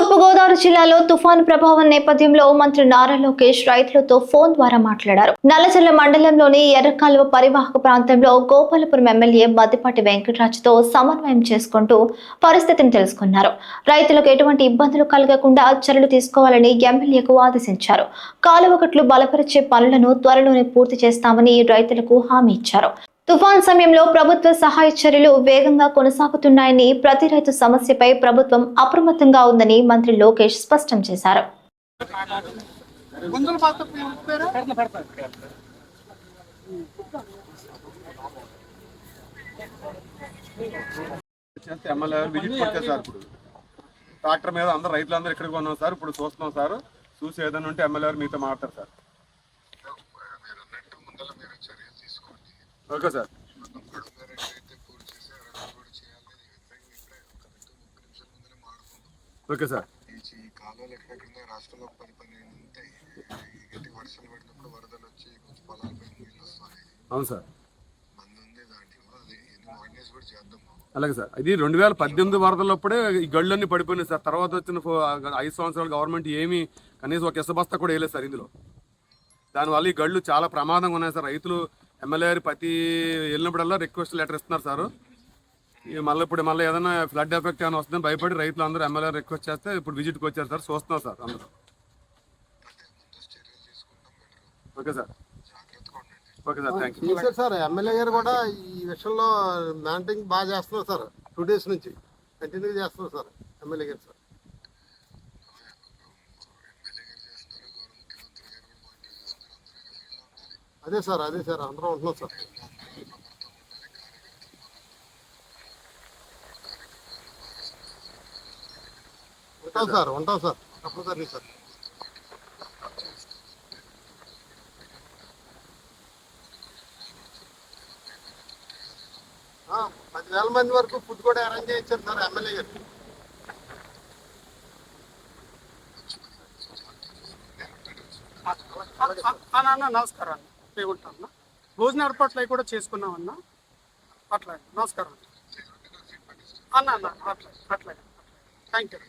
తూర్పుగోదావరి జిల్లాలో తుఫాను ప్రభావం నేపథ్యంలో మంత్రి నారా లోకేష్ రైతులతో ఫోన్ ద్వారా మాట్లాడారు. నల్లజర్ల మండలంలోని ఎర్రకాలువ పరివాహక ప్రాంతంలో గోపాలపురం ఎమ్మెల్యే మద్దిపాటి వెంకటరాజుతో సమన్వయం చేసుకుంటూ పరిస్థితిని తెలుసుకున్నారు. రైతులకు ఎటువంటి ఇబ్బందులు కలగకుండా చర్యలు తీసుకోవాలని ఎమ్మెల్యేకు ఆదేశించారు. కాలువకట్లు బలపరిచే పనులను త్వరలోనే పూర్తి చేస్తామని రైతులకు హామీ ఇచ్చారు. తుఫాన్ సమయంలో ప్రభుత్వ సహాయ చర్యలు వేగంగా కొనసాగుతున్నాయని ప్రతి రైతు సమస్యపై ప్రభుత్వం అప్రమత్తంగా ఉందని మంత్రి లోకేష్ స్పష్టం చేశారు. ట్రాక్టర్ మీద అందరు రైతులందరూ ఇక్కడికి ఉన్నాం సార్ ఇప్పుడు చూస్తున్నాం సార్. చూసి ఏదైనా ఉంటే ఎమ్మెల్యే మీతో మాట్లాడతారు సార్ మీరు అన్నట్టు ముందర మీరు చర్యలు తీసుకోండి ఓకే సార్ అప్పుడు మీరు ఎక్కడైతే పూర్తి చేశారో అది కూడా చేయాలని వ్యతిరేకంగా ఇప్పుడే ఒక రెండు ముప్పై నిమిషాల ముందరే మాడుకుందాం ఓకే సార్. ఈ ఈ కాలువలు ఎక్కడెక్కడ రాష్ట్రంలో ఒక పది పన్నెండు ఉంటాయి గట్టి వర్షాలు పడినప్పుడు వరదలు వచ్చి కొంచెం పొలాలపై నీళ్ళు వస్తాయి అవును సార్. మంది ఉంది దాంట్లో అది ఎన్ని కూడా చేద్దాం అలాగే సార్. ఇది రెండు వేల పద్దెనిమిది వరదలప్పుడే ఈ గళ్ళన్నీ పడిపోయినాయి సార్. తర్వాత వచ్చిన ఐదు సంవత్సరాలు గవర్నమెంట్ ఏమి కనీసం ఒక ఇసబస్తా కూడా వేయలేదు సార్ ఇందులో. దానివల్ల ఈ గళ్ళు చాలా ప్రమాదంగా ఉన్నాయి సార్. రైతులు ఎమ్మెల్యే గారు ప్రతి వెళ్ళినప్పుడల్లా రిక్వెస్ట్ లెటర్ ఇస్తున్నారు సార్. ఇక మళ్ళీ ఇప్పుడు మళ్ళీ ఏదైనా ఫ్లడ్ ఎఫెక్ట్ ఏమైనా వస్తుందని భయపడి రైతులు అందరూ ఎమ్మెల్యే రిక్వెస్ట్ చేస్తే ఇప్పుడు విజిట్కి వచ్చారు సార్. చూస్తున్నారు సార్ అందరూ. Okay sir. Okay sir thank you sir MLA గారు కూడా ఈ విషయంలో మానిటరింగ్ బాగా చేస్తున్నారు సార్. టూ డేస్ నుంచి. కంటిన్యూ చేస్తున్నారు సార్ ఎమ్మెల్యే గారు సార్ ఎమ్మెల్యే గారు చేస్తున్నారు గౌరవ ముఖ్యమంత్రి గారు కూడా మానిటర్ చేస్తున్నారు అందరూ ఒక ఫీల్డ్లో ఉండాలి అదే సార్ అదే సార్ అందరం ఉంటున్నాం సార్. ఉంటాం సార్ ఉంటాం సార్. తప్పనిసరి సార్. పది పదివేల మంది వరకు ఫుడ్ కూడా అరేంజ్ చేయించారు సార్ ఎమ్మెల్యే గారు. అన్న నమస్కారం అన్న ఉంటాం అన్న భోజన ఏర్పాట్లు అవి కూడా చేసుకున్నాం అన్న. అట్లా నమస్కారం. అన్న అన్న అన్న అట్లా అట్లా థ్యాంక్ యూ